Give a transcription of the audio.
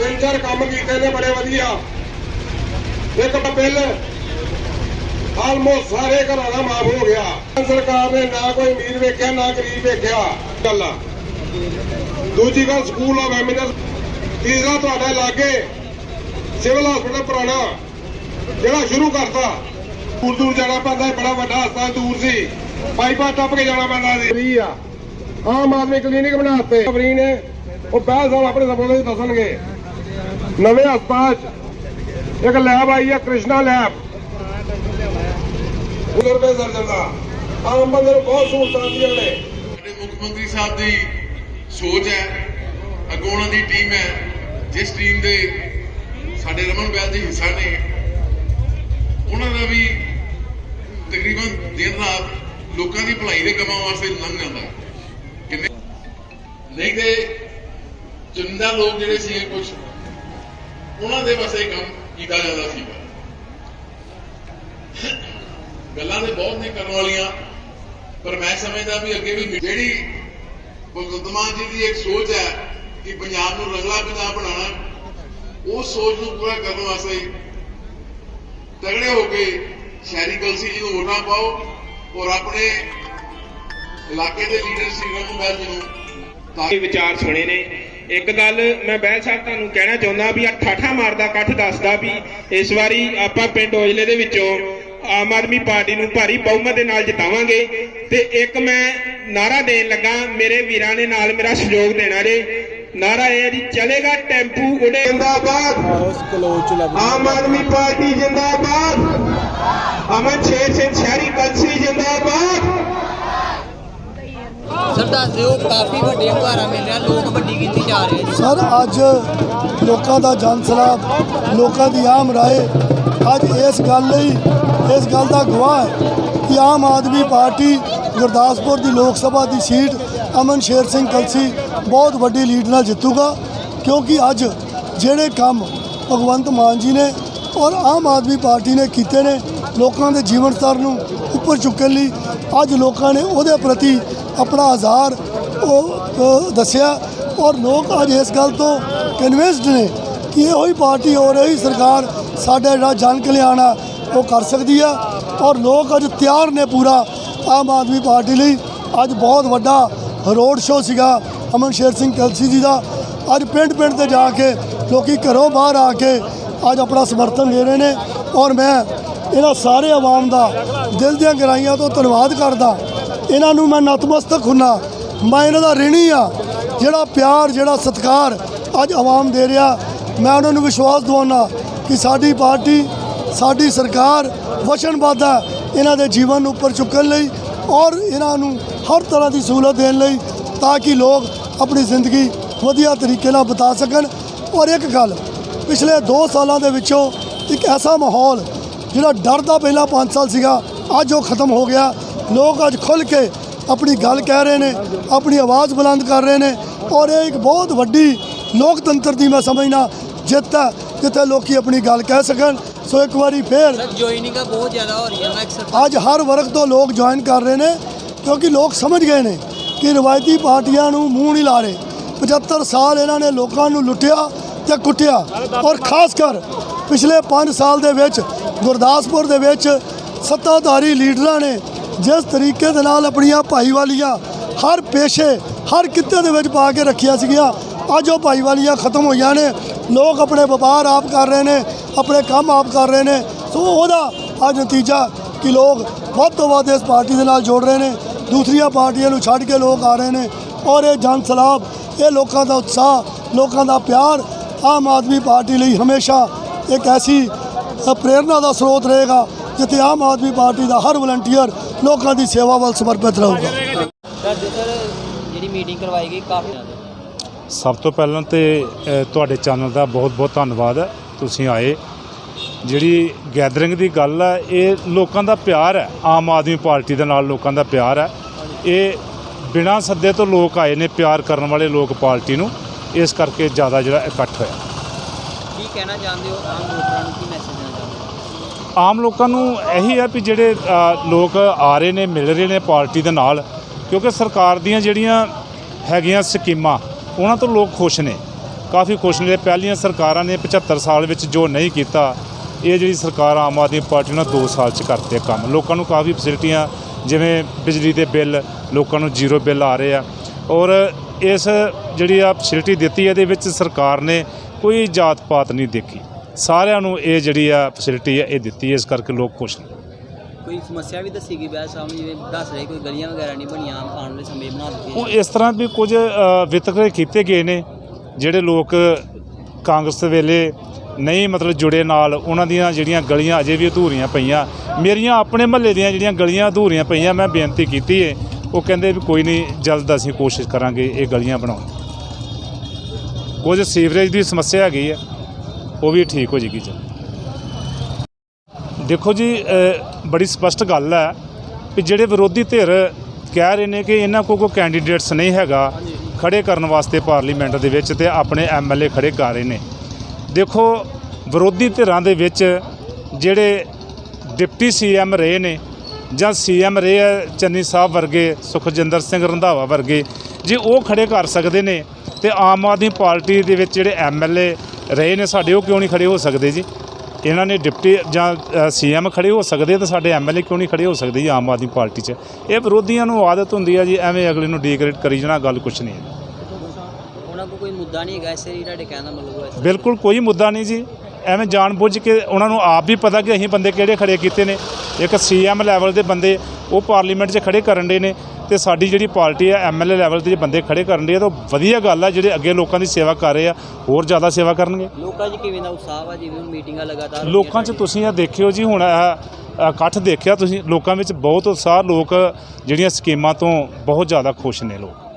ਤਿੰਨ ਚਾਰ ਕੰਮ ਕੀਤੇ ਨੇ ਬੜੇ ਵਧੀਆ। ਇੱਕ ਤਾਂ ਬਿੱਲ ਆਲਮੋਸਟ ਸਾਰੇ ਘਰਾਂ ਦਾ ਮਾਫ ਹੋ ਗਿਆ। ਸਰਕਾਰ ਨੇ ਨਾ ਕੋਈ ਅਮੀਰ ਵੇਖਿਆ, ਨਾ ਗਰੀਬ ਵੇਖਿਆ ਗੱਲ। ਦੂਜੀ ਗੱਲ, ਸਕੂਲ ਆਫ ਐਮਿਨੈਂਸ ਤੀਸਰਾ ਤੁਹਾਡੇ ਲਾਗੇ ਸਿਵਲ ਹਸਪੀਟਲ ਪੁਰਾਣਾ, ਜਿਹੜਾ ਸ਼ੁਰੂ ਕਰਤਾ। ਦੂਰ ਦੂਰ ਜਾਣਾ ਪੈਂਦਾ ਬੜਾ ਵੱਡਾ ਹਸਪਤਾਲ ਦੂਰ ਸੀ। ਪਾਈਪਾਂ ਟੱਪ ਕੇ ਜਾਣਾ ਪੈਂਦਾ ਸੀ। ਫ੍ਰੀ ਆ। ਆਮ ਆਦਮੀ ਕਲੀਨਿਕ ਬਣਾਤੇ। ਫ੍ਰੀ ਨੇ, ਉਹ ਬਹਿਸ ਸਾਹਿਬ ਆਪਣੇ ਸਬੂਤ ਵਿੱਚ ਦੱਸਣਗੇ। ਨਵੇਂ ਹਸਪਤਾਲ 'ਚ। ਇੱਕ ਲੈਬ ਆਈ ਹੈ ਕ੍ਰਿਸ਼ਨਾ ਲੈਬ ਉਧਰ ਰੁਪਏ ਸਰਜਨ ਦਾ ਆਮ ਬੰਦੇ ਨੂੰ ਬਹੁਤ ਸਹੂਲਤਾਂ ਆਉਂਦੀਆਂ ਨੇ ਸਾਡੇ। ਮੁੱਖ ਮੰਤਰੀ ਸਾਹਿਬ ਦੀ ਸੋਚ ਹੈ ਅੱਗੋਂ ਉਹਨਾਂ ਦੀ ਟੀਮ ਹੈ। ਜਿਸ ਟੀਮ ਦੇ ਸਾਡੇ ਰਮਨ ਬੈਲ ਜੀ ਹਿੱਸਾ ਨੇ ਉਹਨਾਂ ਦਾ ਵੀ ਤਕਰੀਬਨ ਦਿਨ ਰਾਤ ਲੋਕਾਂ ਦੀ ਭਲਾਈ ਦੇ ਕੰਮਾਂ ਵਾਸਤੇ ਲੰਘ ਜਾਂਦਾ। ਕਿੰਨੇ ਨਹੀਂ ਤੇ ਚੁਣਿੰਦਾ ਲੋਕ ਜਿਹੜੇ ਸੀ ਕੁਝ ਉਹਨਾਂ ਦੇ ਵਾਸਤੇ ਕੰਮ ਕੀਤਾ ਜਾਂਦਾ ਸੀਗਾ ਗੱਲਾਂ ਤੇ ਬਹੁਤ ਨੇ ਕਰਨ ਵਾਲੀਆਂ, ਪਰ ਮੈਂ ਸਮਝਦਾ ਵੀ ਅੱਗੇ ਵੀ ਜਿਹੜੀ ਭਗਵੰਤ ਮਾਨ ਜੀ ਦੀ ਇੱਕ ਸੋਚ ਹੈ ਕਿ ਪੰਜਾਬ ਨੂੰ ਰੰਗਲਾ ਪੰਜਾਬ ਬਣਾਉਣਾ ਉਸ ਸੋਚ ਨੂੰ ਪੂਰਾ ਕਰਨ ਵਾਸਤੇ ਤਗੜੇ ਹੋ ਕੇ ਸ਼ਹਿਰੀ ਕਲਸੀ ਜੀ ਨੂੰ ਵੋਟਾਂ ਪਾਓ ਔਰ ਆਪਣੇ ਇਲਾਕੇ ਦੇ ਲੀਡਰ ਸ਼੍ਰੀ ਰਮਨ ਬੈਲ ਜੀ ਨੂੰ ਤਾਂ ਵਿਚਾਰ ਸੁਣੇ ਨੇ। ਇੱਕ ਗੱਲ ਮੈਂ ਬਹਿਲ ਸਾਹਿਬ ਤੁਹਾਨੂੰ ਕਹਿਣਾ ਚਾਹੁੰਦਾ ਵੀ ਆ ਠਾਠਾ ਮਾਰਦਾ, ਇਕੱਠ ਦੱਸਦਾ ਵੀ ਇਸ ਵਾਰੀ ਆਪਾਂ ਪਿੰਡ ਔਜਲੇ ਦੇ ਵਿੱਚੋਂ ਆਮ ਆਦਮੀ ਪਾਰਟੀ ਨੂੰ ਭਾਰੀ ਬਹੁਮਤ ਦੇ ਨਾਲ ਜਿਤਾਵਾਂਗੇ। ਤੇ ਇੱਕ ਮੈਂ ਨਾਰਾ ਦੇਣ ਲੱਗਾ, ਮੇਰੇ ਵੀਰਾਂ ਨੇ ਨਾਲ ਮੇਰਾ ਸਹਿਯੋਗ ਦੇਣਾ ਜੇ ਨਾਰਾ ਇਹ ਹੈ ਜੀ, ਚਲੇਗਾ ਟੈਂਪੂ ਉਡੇ। ਜਿੰਦਾਬਾਦ। ਆਮ ਆਦਮੀ ਪਾਰਟੀ ਜਿੰਦਾਬਾਦ। ਅਮਨ ਸ਼ੇਰ ਸਿੰਘ ਸ਼ਹਿਰੀ ਕਲਸੀ ਜਿੰਦਾਬਾਦ। ਸਰ, ਦੱਸ ਦਿਓ, ਕਾਫੀ ਵੱਡੇ ਹੰਗਾਰਾ ਮਿਲ ਰਿਹਾ, ਲੋਕ ਵੱਡੀ ਗਿਣਤੀ 'ਚ ਰਹੇ ਜੀ ਸਰ, ਅੱਜ ਲੋਕਾਂ ਦਾ ਜਨ ਸਲਾਹ ਲੋਕਾਂ ਦੀ ਆਮ ਰਾਏ, ਅੱਜ ਇਸ ਗੱਲ ਲਈ, ਇਸ ਗੱਲ ਦਾ ਗਵਾਹ ਹੈ ਕਿ ਆਮ ਆਦਮੀ ਪਾਰਟੀ ਗੁਰਦਾਸਪੁਰ ਦੀ ਲੋਕ ਸਭਾ ਦੀ ਸੀਟ ਅਮਨ ਸ਼ੇਰ ਸਿੰਘ ਕਲਸੀ ਬਹੁਤ ਵੱਡੀ ਲੀਡ ਨਾਲ ਜਿੱਤੂਗਾ, ਕਿਉਂਕਿ ਅੱਜ ਜਿਹੜੇ ਕੰਮ ਭਗਵੰਤ ਮਾਨ ਜੀ ਨੇ ਔਰ ਆਮ ਆਦਮੀ ਪਾਰਟੀ ਨੇ ਕੀਤੇ ਨੇ, ਲੋਕਾਂ ਦੇ ਜੀਵਨ ਸਤਰ ਨੂੰ ਉੱਪਰ ਚੁੱਕਣ ਲਈ ਅੱਜ ਲੋਕਾਂ ਨੇ ਉਹਦੇ ਪ੍ਰਤੀ ਆਪਣਾ ਆਜ਼ਾਰ ਉਹ ਦੱਸਿਆ ਔਰ ਲੋਕ ਅੱਜ ਇਸ ਗੱਲ ਤੋਂ ਕਨਵਿੰਸਡ ਨੇ ਕਿ ਇਹੋ ਹੀ ਪਾਰਟੀ ਹੋ ਰਹੀ ਸਰਕਾਰ ਸਾਡਾ ਜਿਹੜਾ ਜਨ ਕਲਿਆਣ ਆ, ਉਹ ਕਰ ਸਕਦੀ ਆ ਔਰ ਲੋਕ ਅੱਜ ਤਿਆਰ ਨੇ ਪੂਰਾ ਆਮ ਆਦਮੀ ਪਾਰਟੀ ਲਈ। ਅੱਜ ਬਹੁਤ ਵੱਡਾ ਰੋਡ ਸ਼ੋਅ ਸੀਗਾ ਅਮਨ ਸ਼ੇਰ ਸਿੰਘ ਕਲਸੀ ਜੀ ਦਾ। ਅੱਜ ਪਿੰਡ ਪਿੰਡ ਤੇ ਜਾ ਕੇ ਲੋਕੀ ਘਰੋਂ ਬਾਹਰ ਆ ਕੇ ਅੱਜ ਆਪਣਾ ਸਮਰਥਨ ਦੇ ਰਹੇ ਨੇ ਔਰ ਮੈਂ ਇਹਨਾਂ ਸਾਰੇ ਆਵਾਮ ਦਾ ਦਿਲ ਦੀਆਂ ਗਹਿਰਾਈਆਂ ਤੋਂ ਧੰਨਵਾਦ ਕਰਦਾ ਇਹਨਾਂ ਨੂੰ ਮੈਂ ਨਤਮਸਤਕ ਹੁੰਨਾ। ਮੈਂ ਇਹਨਾਂ ਦਾ ਰਿਣੀ ਆ। ਜਿਹੜਾ ਪਿਆਰ, ਜਿਹੜਾ ਸਤਿਕਾਰ ਅੱਜ ਆਵਾਮ ਦੇ ਰਿਹਾ, ਮੈਂ ਉਹਨਾਂ ਨੂੰ ਵਿਸ਼ਵਾਸ ਦਿਵਾਉਣਾ ਕਿ ਸਾਡੀ ਪਾਰਟੀ, ਸਾਡੀ ਸਰਕਾਰ ਵਚਨਬੱਧ ਹੈ ਇਹਨਾਂ ਦੇ ਜੀਵਨ ਉੱਪਰ ਚੁੱਕਣ ਲਈ ਔਰ ਇਹਨਾਂ ਨੂੰ ਹਰ ਤਰ੍ਹਾਂ ਦੀ ਸਹੂਲਤ ਦੇਣ ਲਈ ਤਾਂ ਕਿ ਲੋਕ ਆਪਣੀ ਜ਼ਿੰਦਗੀ ਵਧੀਆ ਤਰੀਕੇ ਨਾਲ ਬਿਤਾ ਸਕਣ। ਔਰ ਇੱਕ ਗੱਲ, ਪਿਛਲੇ 2 ਸਾਲਾਂ ਦੇ ਵਿੱਚੋਂ ਇੱਕ ਐਸਾ ਮਾਹੌਲ ਜਿਹੜਾ ਡਰ ਦਾ ਪਹਿਲਾਂ 5 ਸਾਲ ਸੀਗਾ, ਅੱਜ ਉਹ ਖਤਮ ਹੋ ਗਿਆ। ਲੋਕ ਅੱਜ ਖੁੱਲ ਕੇ ਆਪਣੀ ਗੱਲ ਕਹਿ ਰਹੇ ਨੇ ਆਪਣੀ ਆਵਾਜ਼ ਬੁਲੰਦ ਕਰ ਰਹੇ ਨੇ ਔਰ ਇਹ ਇੱਕ ਬਹੁਤ ਵੱਡੀ ਲੋਕਤੰਤਰ ਦੀ ਮੈਂ ਸਮਝਣਾ ਜਿੱਤ ਹੈ ਜਿੱਥੇ ਲੋਕੀ ਆਪਣੀ ਗੱਲ ਕਹਿ ਸਕਣ। ਸੋ ਇੱਕ ਵਾਰੀ ਫੇਰ ਜੁਆਇਨਿੰਗਾਂ ਬਹੁਤ ਜ਼ਿਆਦਾ ਹੋ ਰਹੀਆਂ ਮੈਂ ਅਕਸਰ ਅੱਜ ਹਰ ਵਰਗ ਤੋਂ ਲੋਕ ਜੁਆਇਨ ਕਰ ਰਹੇ ਨੇ ਕਿਉਂਕਿ ਲੋਕ ਸਮਝ ਗਏ ਨੇ ਕਿ ਰਵਾਇਤੀ ਪਾਰਟੀਆਂ ਨੂੰ ਮੂੰਹ ਨਹੀਂ ਲਾ ਰਹੇ। 75 ਸਾਲ ਇਹਨਾਂ ਨੇ ਲੋਕਾਂ ਨੂੰ ਲੁੱਟਿਆ ਤੇ ਕੁੱਟਿਆ ਔਰ ਖਾਸ ਕਰ ਪਿਛਲੇ 5 ਸਾਲ ਦੇ ਵਿੱਚ ਗੁਰਦਾਸਪੁਰ ਦੇ ਵਿੱਚ ਸੱਤਾਧਾਰੀ ਲੀਡਰਾਂ ਨੇ ਜਿਸ ਤਰੀਕੇ ਦੇ ਨਾਲ ਆਪਣੀਆਂ ਭਾਈਵਾਲੀਆਂ ਹਰ ਪੇਸ਼ੇ ਹਰ ਕਿੱਤੇ ਦੇ ਵਿੱਚ ਪਾ ਕੇ ਰੱਖੀਆਂ ਸੀਗੀਆਂ ਅੱਜ ਉਹ ਭਾਈਵਾਲੀਆਂ ਖਤਮ ਹੋਈਆਂ ਨੇ। ਲੋਕ ਆਪਣੇ ਵਪਾਰ ਆਪ ਕਰ ਰਹੇ ਨੇ ਆਪਣੇ ਕੰਮ ਆਪ ਕਰ ਰਹੇ ਨੇ। ਸੋ ਉਹਦਾ ਅੱਜ ਨਤੀਜਾ ਕਿ ਲੋਕ ਵੱਧ ਤੋਂ ਵੱਧ ਇਸ ਪਾਰਟੀ ਦੇ ਨਾਲ ਜੋੜ ਰਹੇ ਨੇ। ਦੂਸਰੀਆਂ ਪਾਰਟੀਆਂ ਨੂੰ ਛੱਡ ਕੇ ਲੋਕ ਆ ਰਹੇ ਨੇ ਔਰ ਇਹ ਜਨ ਸਲਾਬ ਇਹ ਲੋਕਾਂ ਦਾ ਉਤਸ਼ਾਹ ਲੋਕਾਂ ਦਾ ਪਿਆਰ ਆਮ ਆਦਮੀ ਪਾਰਟੀ ਲਈ ਹਮੇਸ਼ਾ ਇੱਕ ਐਸੀ ਅ, ਪ੍ਰੇਰਨਾ ਦਾ ਸਰੋਤ ਰਹੇਗਾ। ਜਿੱਥੇ ਆਮ ਆਦਮੀ ਪਾਰਟੀ ਦਾ ਹਰ ਵਲੰਟੀਅਰ ਲੋਕਾਂ ਦੀ ਸੇਵਾ ਵੱਲ ਸਮਰਪਿਤ ਰਹੂਗਾ। ਦੱਸ ਦਿਓ ਸਰ ਜਿਹੜੀ ਮੀਟਿੰਗ ਕਰਵਾਈ ਗਈ ਕਾਫੀ ਸਭ ਤੋਂ ਪਹਿਲਾਂ ਤੇ ਤੁਹਾਡੇ ਚੈਨਲ ਦਾ ਬਹੁਤ-ਬਹੁਤ ਧੰਨਵਾਦ ਹੈ ਤੁਸੀਂ ਆਏ। ਜਿਹੜੀ ਗੈਦਰਿੰਗ ਦੀ ਗੱਲ ਹੈ ਇਹ ਲੋਕਾਂ ਦਾ ਪਿਆਰ ਹੈ ਆਮ ਆਦਮੀ ਪਾਰਟੀ ਦੇ ਨਾਲ ਲੋਕਾਂ ਦਾ ਪਿਆਰ ਹੈ। ਇਹ ਬਿਨਾਂ ਸੱਦੇ ਤੋਂ ਲੋਕ ਆਏ ਨੇ ਪਿਆਰ ਕਰਨ ਵਾਲੇ ਲੋਕ ਪਾਰਟੀ ਨੂੰ ਇਸ ਕਰਕੇ ਜ਼ਿਆਦਾ ਜਿਹੜਾ ਇਕੱਠ ਹੋਇਆ। ਕੀ ਕਹਿਣਾ ਚਾਹੁੰਦੇ ਹੋ ਆਮ ਵੋਟਰਾਂ ਨੂੰ ਕੀ ਮੈਸੇਜ ਦੇਣਾ ਚਾਹੁੰਦੇ ਹੋ? ਆਮ ਲੋਕਾਂ ਨੂੰ ਇਹੀ ਹੈ ਵੀ ਜਿਹੜੇ ਲੋਕ ਆ ਰਹੇ ਨੇ, ਮਿਲ ਰਹੇ ਨੇ ਪਾਰਟੀ ਦੇ ਨਾਲ, ਕਿਉਂਕਿ ਸਰਕਾਰ ਦੀਆਂ ਜਿਹੜੀਆਂ ਹੈਗੀਆਂ ਸਕੀਮਾਂ, ਉਹਨਾਂ ਤੋਂ ਲੋਕ ਖੁਸ਼ ਨੇ। ਕਾਫੀ ਖੁਸ਼ ਨੇ। ਪਹਿਲੀਆਂ ਸਰਕਾਰਾਂ ਨੇ 75 ਸਾਲ ਵਿੱਚ ਜੋ ਨਹੀਂ ਕੀਤਾ, ਇਹ ਜਿਹੜੀ ਸਰਕਾਰ ਆਮ ਆਦਮੀ ਪਾਰਟੀ ਨਾਲ 2 ਸਾਲ ਚ ਕਰਤੇ ਕੰਮ। ਲੋਕਾਂ ਨੂੰ ਕਾਫੀ ਫੈਸਿਲਿਟੀਆਂ ਜਿਵੇਂ ਬਿਜਲੀ ਦੇ ਬਿੱਲ, ਲੋਕਾਂ ਨੂੰ ਜ਼ੀਰੋ ਬਿੱਲ ਆ ਰਹੇ ਆ। ਔਰ ਇਸ ਜਿਹੜੀ ਆ ਫੈਸਿਲਿਟੀ ਦਿੱਤੀ, ਇਹਦੇ ਵਿੱਚ ਸਰਕਾਰ ਨੇ ਕੋਈ ਜਾਤ ਪਾਤ ਨਹੀਂ ਦੇਖੀ। ਸਾਰਿਆਂ ਨੂੰ ਇਹ ਜਿਹੜੀ ਆ ਫੈਸਿਲਿਟੀ ਹੈ ਇਹ ਦਿੱਤੀ ਹੈ ਇਸ ਕਰਕੇ ਲੋਕ ਖੁਸ਼ ਨੇ। ਕੋਈ ਸਮੱਸਿਆ ਵੀ ਦੱਸੀ ਗਈ ਬੈਲ ਸਾਹਿਬ ਨੇ ਜਿਵੇਂ ਦੱਸ ਰਹੇ ਕੋਈ ਗਲੀਆਂ ਵਗੈਰਾ ਨਹੀਂ ਬਣੀਆਂ ਆਉਣ ਵਾਲੇ ਸਮੇਂ ਬਣਾ ਉਹ ਦਿੱਤੀਆਂ ਇਸ ਤਰ੍ਹਾਂ ਵੀ ਕੁਝ ਵਿਤਕਰੇ ਕੀਤੇ ਗਏ ਨੇ ਜਿਹੜੇ ਲੋਕ ਕਾਂਗਰਸ ਦੇ ਵੇਲੇ ਨਹੀਂ ਮਤਲਬ ਜੁੜੇ ਨਾਲ ਉਹਨਾਂ ਦੀਆਂ ਜਿਹੜੀਆਂ ਗਲੀਆਂ ਅਜੇ ਵੀ ਅਧੂਰੀਆਂ ਪਈਆਂ ਮੇਰੀਆਂ ਆਪਣੇ ਮਹੱਲੇ ਦੀਆਂ ਜਿਹੜੀਆਂ ਗਲੀਆਂ ਅਧੂਰੀਆਂ ਪਈਆਂ ਮੈਂ ਬੇਨਤੀ ਕੀਤੀ ਏ ਉਹ ਕਹਿੰਦੇ ਵੀ ਕੋਈ ਨਹੀਂ ਜਲਦ ਅਸੀਂ ਕੋਸ਼ਿਸ਼ ਕਰਾਂਗੇ ਇਹ ਗਲੀਆਂ ਬਣਾਉਣ ਕੁਝ ਸੀਵਰੇਜ ਦੀ ਸਮੱਸਿਆ ਹੈਗੀ ਹੈ ਉਹ ਵੀ ਠੀਕ ਹੋ ਜੇਗੀ ਜਲਦ ਦੇਖੋ ਜੀ ਬੜੀ ਸਪਸ਼ਟ ਗੱਲ ਹੈ ਕਿ ਜਿਹੜੇ ਵਿਰੋਧੀ ਧਿਰ ਕਹਿ ਰਹੇ ਨੇ ਕਿ ਇਹਨਾਂ ਕੋਲ ਕੋਈ ਕੈਂਡੀਡੇਟਸ ਨਹੀਂ ਹੈਗਾ, ਖੜੇ ਕਰਨ ਵਾਸਤੇ ਪਾਰਲੀਮੈਂਟ ਦੇ ਵਿੱਚ ਤੇ ਆਪਣੇ ਐਮਐਲਏ ਖੜੇ ਕਰ ਰਹੇ ਨੇ। ਦੇਖੋ, ਵਿਰੋਧੀ ਧਿਰਾਂ ਦੇ ਵਿੱਚ ਜਿਹੜੇ ਡਿਪਟੀ ਸੀਐਮ ਰਹੇ ਨੇ ਜਾਂ ਸੀਐਮ ਰਹੇ ਆ ਚੰਨੀ ਸਾਹਿਬ ਵਰਗੇ, ਸੁਖਜਿੰਦਰ ਸਿੰਘ ਰੰਧਾਵਾ ਵਰਗੇ, ਜੇ ਉਹ ਖੜੇ ਕਰ ਸਕਦੇ ਨੇ ਤੇ ਆਮ ਆਦਮੀ ਪਾਰਟੀ ਦੇ ਵਿੱਚ ਜਿਹੜੇ ਐਮਐਲਏ ਰਹੇ ਨੇ ਸਾਡੇ ਉਹ ਕਿਉਂ ਨਹੀਂ ਖੜੇ ਹੋ ਸਕਦੇ ਜੀ? ਇਹਨਾਂ ਨੇ ਡਿਪਟੀ ਜਾਂ ਸੀਐਮ ਖੜੇ ਹੋ ਸਕਦੇ ਤਾਂ ਸਾਡੇ ਐਮਐਲਏ ਕਿਉਂ ਨਹੀਂ ਖੜੇ ਹੋ ਸਕਦੇ ਜੀ ਆਮ ਆਦਮੀ ਪਾਰਟੀ 'ਚ? ਇਹ ਵਿਰੋਧੀਆਂ ਨੂੰ ਆਦਤ ਹੁੰਦੀ ਆ ਜੀ ਐਵੇਂ ਅਗਲੇ ਨੂੰ ਡੀਗ੍ਰੇਡ ਕਰੀ ਜਾਣਾ ਗੱਲ ਕੁਛ ਨਹੀਂ ਹੈ। ਉਹਨਾਂ ਕੋਲ ਕੋਈ ਮੁੱਦਾ ਨਹੀਂ ਹੈਗਾ ਇਸੇ ਲਈ ਤੁਹਾਡੇ ਕਹਿਣ ਦਾ ਮਤਲਬ ਹੈ ਬਿਲਕੁਲ ਕੋਈ ਮੁੱਦਾ ਨਹੀਂ ਜੀ। ਐਵੇਂ ਜਾਣਬੁੱਝ ਕੇ ਉਹਨਾਂ ਨੂੰ ਆਪ ਵੀ ਪਤਾ ਕਿ ਅਸੀਂ ਬੰਦੇ ਕਿਹੜੇ ਖੜੇ ਕੀਤੇ ਨੇ। ਇੱਕ ਸੀਐਮ ਲੈਵਲ ਦੇ ਬੰਦੇ ਉਹ ਪਾਰਲੀਮੈਂਟ 'ਚ ਖੜੇ ਕਰਨ ਦੇ ਨੇ। ਤੇ ਸਾਡੀ ਜਿਹੜੀ ਪਾਰਟੀ ਹੈ ਐਮਐਲਏ ਲੈਵਲ ਤੇ ਜੇ ਬੰਦੇ ਖੜੇ ਕਰਨ ਆ ਤਾਂ ਵਧੀਆ ਗੱਲ ਆ ਜਿਹੜੇ ਅੱਗੇ ਲੋਕਾਂ ਦੀ ਸੇਵਾ ਕਰ ਰਹੇ ਆ ਹੋਰ ਜ਼ਿਆਦਾ ਸੇਵਾ ਕਰਨਗੇ। ਲੋਕਾਂ 'ਚ ਕਿਵੇਂ ਦਾ ਉਤਸ਼ਾਹ ਵਾ? ਜਿਵੇਂ ਮੀਟਿੰਗਾਂ ਲਗਾਤਾਰ ਲੋਕਾਂ 'ਚ ਤੁਸੀਂ ਇਹ ਦੇਖਿਓ ਜੀ ਹੁਣ ਇਕੱਠ ਦੇਖਿਆ ਤੁਸੀਂ ਲੋਕਾਂ ਵਿੱਚ ਬਹੁਤ ਉਤਸ਼ਾਹ ਲੋਕ ਜਿਹੜੀਆਂ ਸਕੀਮਾਂ ਤੋਂ ਬਹੁਤ ਜ਼ਿਆਦਾ ਖੁਸ਼ ਨੇ ਲੋਕ।